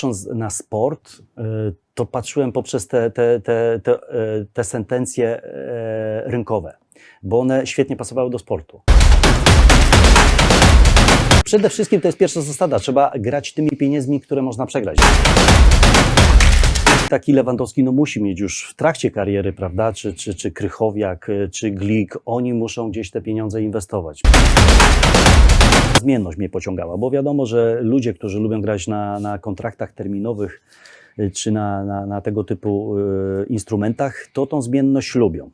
patrząc na sport, y, to patrzyłem poprzez te, te, te, te, y, te sentencje e, rynkowe, bo one świetnie pasowały do sportu. Przede wszystkim to jest pierwsza zasada, trzeba grać tymi pieniędzmi, które można przegrać. Taki Lewandowski no, musi mieć już w trakcie kariery, prawda, czy, czy, czy Krychowiak, y, czy Glik, oni muszą gdzieś te pieniądze inwestować. Zmienność mnie pociągała, bo wiadomo, że ludzie, którzy lubią grać na, na kontraktach terminowych, y, czy na, na, na tego typu y, instrumentach, to tą zmienność lubią.